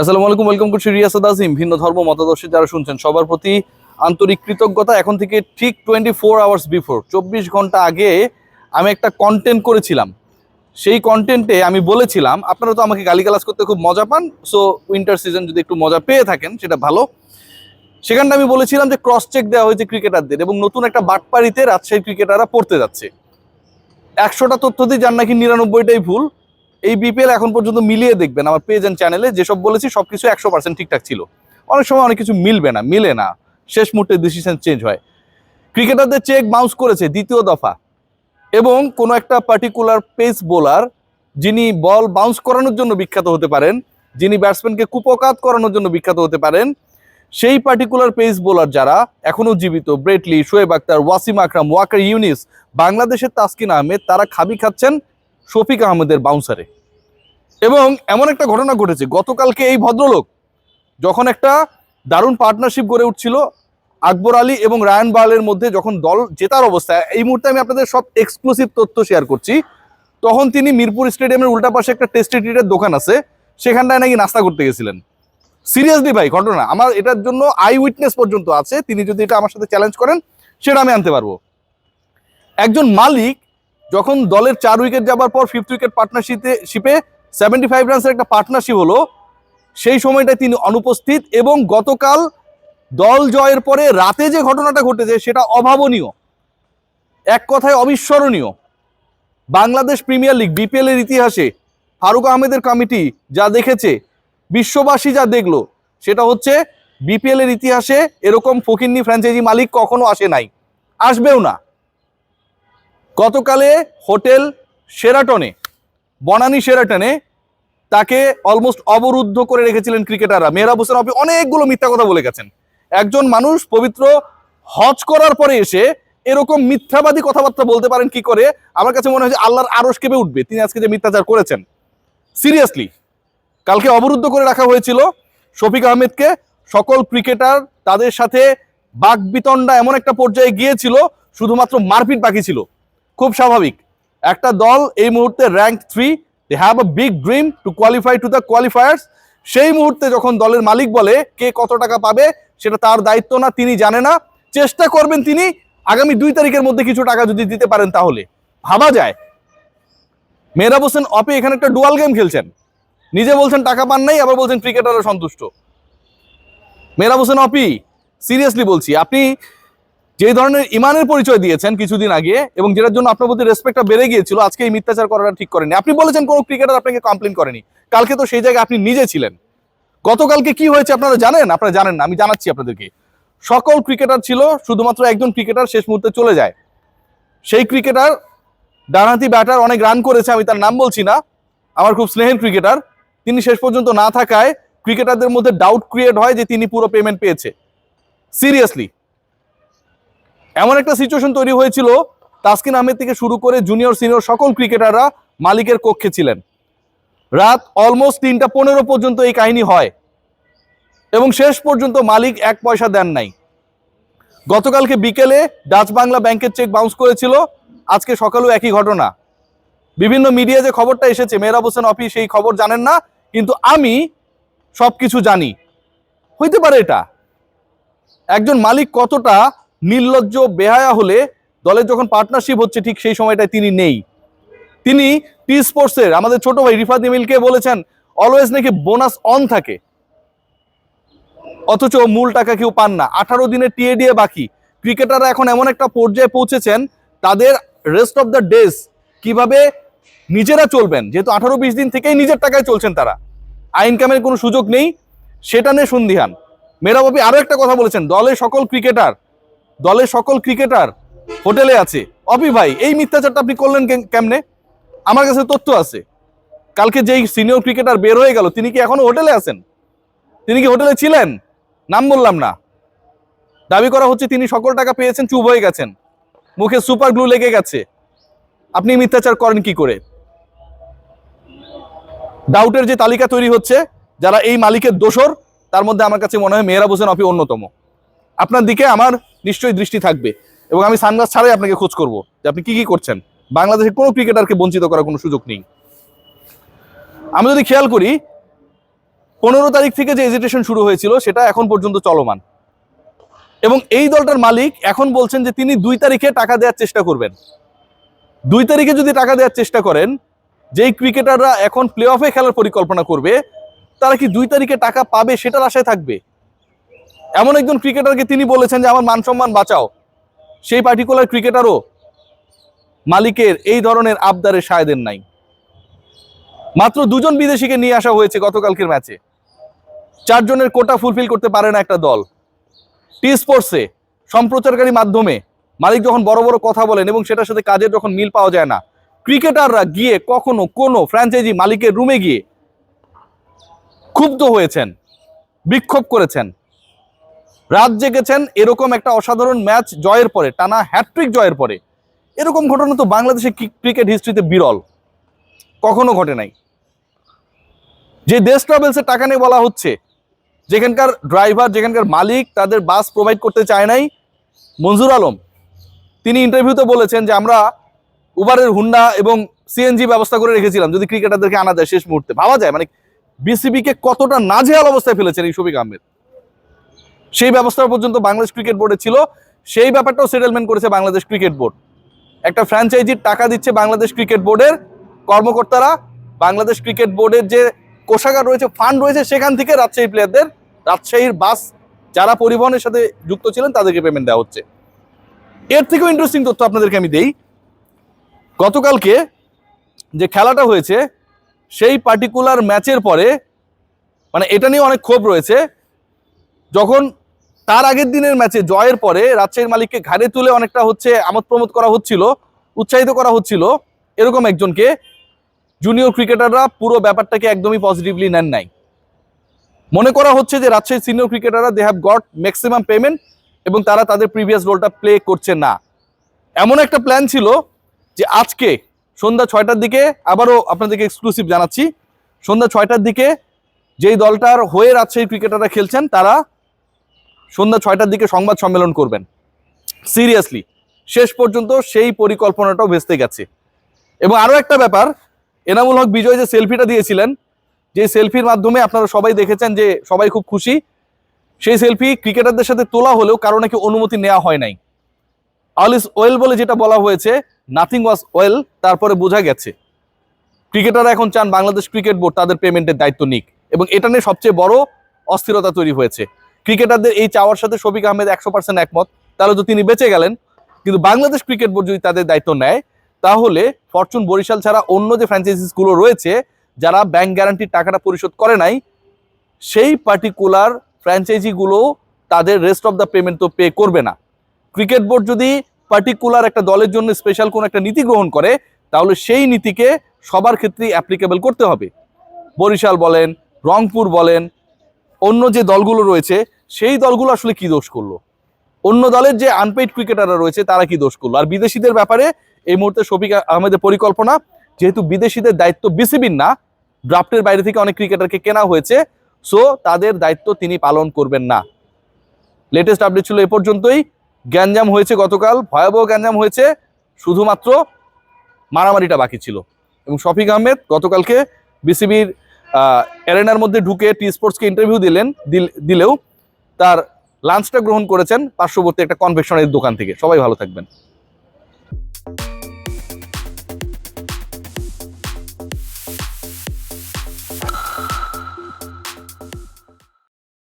আসসালামু আলাইকুম ওয়েলকাম করছি রিয়াসাদ আজিম ভিন্ন ধর্ম, মতাদর্শী যারা শুনছেন, সবার প্রতি আন্তরিক কৃতজ্ঞতা এখন থেকে ঠিক টোয়েন্টি ফোর আওয়ার্স বিফোর চব্বিশ ঘণ্টা আগে আমি একটা কন্টেন্ট করেছিলাম। সেই কন্টেন্টে আমি বলেছিলাম, আপনারা তো আমাকে গালিগালাজ করতে খুব মজা পান সো উইন্টার সিজন যদি একটু মজা পেয়ে থাকেন, সেটা ভালো। সেখানটা আমি বলেছিলাম যে ক্রস চেক দেওয়া হয়েছে ক্রিকেটারদের এবং নতুন একটা বাটপাড়িতে রাজশাহী ক্রিকেটাররা পড়তে যাচ্ছে। একশোটা তথ্য দিয়ে যার নাকি নিরানব্বইটাই ভুল এই বিপিএল এখন পর্যন্ত মিলিয়ে দেখবেন আমার পেজ অ্যান্ড চ্যানেলে যেসব বলেছি সব কিছু একশো পার্সেন্ট ঠিকঠাক ছিল। অনেক সময় অনেক কিছু মিলবে না, মিলে না। শেষ মুহূর্তে ডিসিশন চেঞ্জ হয়। ক্রিকেটারদের চেক বাউন্স করেছে দ্বিতীয় দফা। এবং কোনো একটা পার্টিকুলার পেস বোলার যিনি বল বাউন্স করানোর জন্য বিখ্যাত হতে পারেন, যিনি ব্যাটসম্যানকে কুপকাত করানোর জন্য বিখ্যাত হতে পারেন, সেই পার্টিকুলার পেস বোলার যারা এখনও জীবিত ব্রেটলি শোয়েব আক্তার ওয়াসিম আকরাম ওয়াকার ইউনিস বাংলাদেশের তাসকিন আহমেদ, তারা খাবি খাচ্ছেন শফিক আহমেদের বাউন্সারে এবং এমন একটা ঘটনা ঘটেছে, গতকালকে এই ভদ্রলোক যখন একটা দারুণ পার্টনারশিপ গড়ে উঠছিল, আকবর আলী এবং রায়ান বালের মধ্যে যখন দল জেতার অবস্থায় এই মুহূর্তে আমি আপনাদের সব এক্সক্লুসিভ তথ্য শেয়ার করছি। তখন তিনি মিরপুর স্টেডিয়ামের উল্টা পাশে একটা টেস্টি ট্রিটের দোকান আছে, সেখানটায় নাকি নাস্তা করতে গেছিলেন। সিরিয়াসলি ভাই, ঘটনা, আমার এটার জন্য আই উইটনেস পর্যন্ত আছে, তিনি যদি এটা আমার সাথে চ্যালেঞ্জ করেন, সেটা আমি আনতে পারব। একজন মালিক যখন দলের চার উইকেট যাবার পর ফিফথ উইকেট পার্টনারশিপে শিপে সেভেন্টি ফাইভ রানসের একটা পার্টনারশিপ হলো, সেই সময়টায় তিনি অনুপস্থিত এবং গতকাল দল জয়ের পরে রাতে যে ঘটনাটা ঘটেছে সেটা অভাবনীয়। এক কথায় অবিস্মরণীয়। বাংলাদেশ প্রিমিয়ার লিগ বিপিএল এর ইতিহাসে ফারুক আহমেদের কমিটি যা দেখেছে, বিশ্ববাসী যা দেখল, সেটা হচ্ছে বিপিএল এর ইতিহাসে এরকম ফকিন্নি ফ্র্যাঞ্চাইজি মালিক কখনো আসে নাই। আসবেও না। গতকালে হোটেল সেরাটনে বনানী সেরাটনে তাকে অলমোস্ট অবরুদ্ধ করে রেখেছিলেন ক্রিকেটাররা। মেহরাব হোসেন অপি অনেকগুলো মিথ্যা কথা বলে গেছেন। একজন মানুষ পবিত্র হজ করার পরে এসে এরকম মিথ্যাবাদী কথাবার্তা বলতে পারেন কি করে? আমার কাছে মনে হয় যে আল্লাহর আরস কেঁপে উঠবে। তিনি আজকে যে মিথ্যাচার করেছেন। সিরিয়াসলি কালকে অবরুদ্ধ করে রাখা হয়েছিল শফিক আহমেদকে। সকল ক্রিকেটার তাদের সাথে বাকবিতণ্ডা এমন একটা পর্যায়ে গিয়েছিল, শুধুমাত্র মারপিট বাকি ছিল। খুব স্বাভাবিক। একটা দল এই মুহূর্তে rank three they have a big dream to qualify to the qualifiers সেই মুহূর্তে যখন দলের মালিক বলে কে কত টাকা পাবে, সেটা তার দায়িত্ব না, তিনি জানে না। চেষ্টা করবেন তিনি আগামী দুই তারিখের মধ্যে কিছু টাকা যদি দিতে পারেন তাহলে। ভাবা যায়। মেহরাব হোসেন অপে এখানে একটা ডুয়াল গেম খেলছেন। নিজে বলছেন টাকা পান নাই, আবার বলছেন ক্রিকেটাররা সন্তুষ্ট। মেহরাব হোসেন অপি সিরিয়াসলি বলছি, আপনি যে ধরনের ইমানের পরিচয় দিয়েছেন কিছুদিন আগে এবং যেটার জন্য আপনার প্রতি রেসপেক্টটা বেড়ে গিয়েছিল, আজকে এই মিথ্যাচার করাটা ঠিক করেনি আপনি বলেছেন কোনো ক্রিকেটার আপনাকে কমপ্লেন করেনি। কালকে তো সেই জায়গায় আপনি নিজে ছিলেন। গতকালকে কি হয়েছে আপনারা জানেন? আপনারা জানেন না, আমি জানাচ্ছি আপনাদেরকে। সকল ক্রিকেটার ছিল, শুধুমাত্র একজন ক্রিকেটার শেষ মুহূর্তে চলে যায়। সেই ক্রিকেটার ডানহাতি ব্যাটার অনেক রান করেছে, আমি তার নাম বলছি না। আমার খুব স্নেহের ক্রিকেটার তিনি শেষ পর্যন্ত না থাকায় ক্রিকেটারদের মধ্যে ডাউট ক্রিয়েট হয় যে তিনি পুরো পেমেন্ট পেয়েছে। সিরিয়াসলি এমন একটা সিচুয়েশন তৈরি হয়েছিল, তাসকিন আহমেদ থেকে শুরু করে জুনিয়র সিনিয়র সকল ক্রিকেটাররা মালিকের কক্ষে ছিলেন। রাত অলমোস্ট তিনটা পনেরো পর্যন্ত এই কাহিনী হয় এবং শেষ পর্যন্ত মালিক এক পয়সা দেন নাই। গতকালকে বিকেলে ডাচ বাংলা ব্যাংকের চেক বাউন্স করেছিল, আজকে সকালেও একই ঘটনা। বিভিন্ন মিডিয়া যে খবরটা এসেছে, মেহরাব হোসেন অফিস সেই খবর জানেন না, কিন্তু আমি সব কিছু জানি। হইতে পারে এটা। একজন মালিক কতটা নির্লজ্জ বেহায়া হলে দলের যখন পার্টনারশিপ হচ্ছে, ঠিক সেই সময়টায় তিনি নেই। তিনি টি স্পোর্টসের আমাদের ছোট ভাই রিফাত ইমিলকে বলেছেন অলওয়েজ নাকি বোনাস অন থাকে। অথচ মূল টাকা কেউ পান না। আঠারো দিনের টিএডিএ বাকি। ক্রিকেটাররা এখন এমন একটা পর্যায়ে পৌঁছেছেন, তাদের রেস্ট অফ দ্য ডেজ কীভাবে নিজেরা চলবেন, যেহেতু আঠারো বিশ দিন থেকেই নিজের টাকায় চলছেন তারা। আই ইনকামের কোনো সুযোগ নেই। সেটা নিয়ে সন্ধিহান মেরাবাবি আরও একটা কথা বলেছেন, দলের সকল ক্রিকেটার দলের সকল ক্রিকেটার হোটেলে আছে। অপি ভাই, এই মিথ্যাচারটা আপনি করলেন কেমনে? আমার কাছে তথ্য আছে। কালকে যেই সিনিয়র ক্রিকেটার বের হয়ে গেল, তিনি কি এখনও হোটেলে আছেন? তিনি কি হোটেলে ছিলেন? নাম বললাম না। দাবি করা হচ্ছে তিনি সকল টাকা পেয়েছেন, চুপ হয়ে গেছেন। মুখে সুপার গ্লু লেগে গেছে। আপনি মিথ্যাচার করেন কি করে? ডাউটের যে তালিকা তৈরি হচ্ছে, যারা এই মালিকের দোষর, তার মধ্যে আমার কাছে মনে হয় মেহরাব হোসেন অপি অন্যতম। আপনার দিকে আমার নিশ্চয়ই দৃষ্টি থাকবে। এবং আমি সানগ্লাস ছাড়াই আপনাকে খোঁজ করব যে আপনি কি কি করছেন। বাংলাদেশের কোনো ক্রিকেটারকে বঞ্চিত করার কোনো সুযোগ নেই। আমি যদি খেয়াল করি, পনেরো তারিখ থেকে যে এজিটেশন শুরু হয়েছিল, সেটা এখন পর্যন্ত চলমান। এবং এই দলটার মালিক এখন বলছেন যে তিনি দুই তারিখে টাকা দেওয়ার চেষ্টা করবেন। দুই তারিখে যদি টাকা দেওয়ার চেষ্টা করেন, যেই ক্রিকেটাররা এখন প্লে অফে খেলার পরিকল্পনা করবে, তারা কি দুই তারিখে টাকা পাবে সেটার আশায় থাকবে? এমন একজন ক্রিকেটারকে তিনি বলেছেন যে, আমার মান সম্মান বাঁচাও। সেই পার্টিকুলার ক্রিকেটারও মালিকের এই ধরনের আবদারে সায় দেন নাই। মাত্র দুজন বিদেশিকে নিয়ে আসা হয়েছে গতকালকের ম্যাচে। চারজনের কোটা ফুলফিল করতে পারে না একটা দল। টি স্পোর্টসে সম্প্রচারকারী মাধ্যমে মালিক যখন বড় বড় কথা বলেন এবং সেটার সাথে কাজের যখন মিল পাওয়া যায় না, ক্রিকেটাররা গিয়ে কখনো কোনো ফ্র্যাঞ্চাইজি মালিকের রুমে গিয়ে ক্ষুব্ধ হয়েছেন, বিক্ষোভ করেছেন। রাত জেগেছেন এরকম একটা অসাধারণ ম্যাচ জয়ের পরে, টানা হ্যাট্রিক জয়ের পরে। এরকম ঘটনা তো বাংলাদেশের ক্রিকেট হিস্ট্রিতে বিরল। কখনো ঘটে নাই। যে দেশ ট্রাভেলসের টাকা নিয়ে বলা হচ্ছে, যেখানকার ড্রাইভার যেখানকার মালিক তাদের বাস প্রোভাইড করতে চায় নাই মঞ্জুর আলম। তিনি ইন্টারভিউতে বলেছেন যে, আমরা উবারের হুন্ডা এবং সিএনজি ব্যবস্থা করে রেখেছিলাম, যদি ক্রিকেটারদেরকে আনা যায় শেষ মুহূর্তে। ভাবা যায় মানে বিসিবিকে কতটা নাজেহাল অবস্থায় ফেলেছেন এই শফিক আহমেদ। সেই ব্যবস্থা পর্যন্ত বাংলাদেশ ক্রিকেট বোর্ডে ছিল। সেই ব্যাপারটাও সেটেলমেন্ট করেছে বাংলাদেশ ক্রিকেট বোর্ড। একটা ফ্র্যাঞ্চাইজির টাকা দিচ্ছে বাংলাদেশ ক্রিকেট বোর্ডের কর্মকর্তারা। বাংলাদেশ ক্রিকেট বোর্ডের যে কোষাগার রয়েছে ফান্ড রয়েছে, সেখান থেকে রাজশাহী প্লেয়ারদের রাজশাহীর বাস যারা পরিবহনের সাথে যুক্ত ছিলেন, তাদেরকে পেমেন্ট দেওয়া হচ্ছে। এর থেকেও ইন্টারেস্টিং তথ্য আপনাদেরকে আমি দেই। গতকালকে যে খেলাটা হয়েছে, সেই পার্টিকুলার ম্যাচের পরে মানে এটা নিয়ে অনেক ক্ষোভ রয়েছে। যখন তার আগের দিনের ম্যাচে জয়ের পরে রাজশাহীর মালিককে ঘাড়ে তুলে অনেকটা হচ্ছে আমোদ প্রমোদ করা হচ্ছিল, উৎসাহিত করা হচ্ছিল, এরকম একজনকে জুনিয়র ক্রিকেটাররা পুরো ব্যাপারটাকে একদমই পজিটিভলি নেন নাই। মনে করা হচ্ছে যে রাজশাহীর সিনিয়র ক্রিকেটাররা they have got maximum payment এবং তারা তাদের প্রিভিয়াস রোলটা প্লে করছে না। এমন একটা প্ল্যান ছিল যে আজকে সন্ধ্যা ছয়টার দিকে আবারও আপনাদেরকে এক্সক্লুসিভ জানাচ্ছি, সন্ধ্যা ছয়টার দিকে যেই দলটার হয়ে রাজশাহী ক্রিকেটাররা খেলছেন তারা সন্ধ্যা ছয়টার দিকে সংবাদ সম্মেলন করবেন। সিরিয়াসলি, শেষ পর্যন্ত সেই পরিকল্পনাটাও ভেস্তে গেছে। এবং আরও একটা ব্যাপার, এনামুল হক বিজয় যে সেলফিটা দিয়েছিলেন, যে সেলফির মাধ্যমে আপনারা সবাই দেখেছেন যে সবাই খুব খুশি, সেই সেলফি ক্রিকেটারদের সাথে তোলা হলেও কারও নাকি অনুমতি নেওয়া হয় নাই। অল ইজ ওয়েল বলে যেটা বলা হয়েছে নাথিং ওয়াজ ওয়েল তারপরে বোঝা গেছে। ক্রিকেটাররা এখন চান বাংলাদেশ ক্রিকেট বোর্ড তাদের পেমেন্টের দায়িত্ব নিক। এবং এটা নিয়ে সবচেয়ে বড় অস্থিরতা তৈরি হয়েছে। ক্রিকেটারদের এই চাওয়ার সাথে শফিক আহমেদ একশো পার্সেন্ট একমত। তাহলে তো তিনি বেঁচে গেলেন। কিন্তু বাংলাদেশ ক্রিকেট বোর্ড যদি তাদের দায়িত্ব নেয়, তাহলে ফরচুন বরিশাল ছাড়া অন্য যে ফ্র্যাঞ্চাইজিসগুলো রয়েছে, যারা ব্যাংক গ্যারান্টির টাকাটা পরিশোধ করে নাই, সেই পার্টিকুলার ফ্র্যাঞ্চাইজিগুলো তাদের রেস্ট অফ দ্য পেমেন্ট তো পে করবে না। ক্রিকেট বোর্ড যদি পার্টিকুলার একটা দলের জন্য স্পেশাল কোনো একটা নীতি গ্রহণ করে, তাহলে সেই নীতিকে সবার ক্ষেত্রেই অ্যাপ্লিকেবল করতে হবে। বরিশাল বলেন, রংপুর বলেন অন্য যে দলগুলো রয়েছে, সেই দলগুলো আসলে কি দোষ করল? অন্য দলের যে আনপেইড ক্রিকেটাররা রয়েছে, তারা কি দোষ করল? আর বিদেশিদের ব্যাপারে এই মুহূর্তে শফিক আহমেদের পরিকল্পনা, যেহেতু বিদেশিদের দায়িত্ব বিসিবির না, ড্রাফটের বাইরে থেকে অনেক ক্রিকেটারকে কেনা হয়েছে সো তাদের দায়িত্ব তিনি পালন করবেন না। লেটেস্ট আপডেট ছিল এ পর্যন্তই। গ্যাঞ্জাম হয়েছে গতকাল, ভয়াবহ গ্যাঞ্জাম হয়েছে, শুধুমাত্র মারামারিটা বাকি ছিল। এবং শফিক আহমেদ গতকালকে বিসিবির অ্যারেনার মধ্যে ঢুকে টি স্পোর্টসকে ইন্টারভিউ দিলেন, দিল- দিলেও তার লাঞ্চটা গ্রহণ করেছেন পার্শ্ববর্তী একটা কনভেকশনের দোকান থেকে। সবাই ভালো থাকবেন।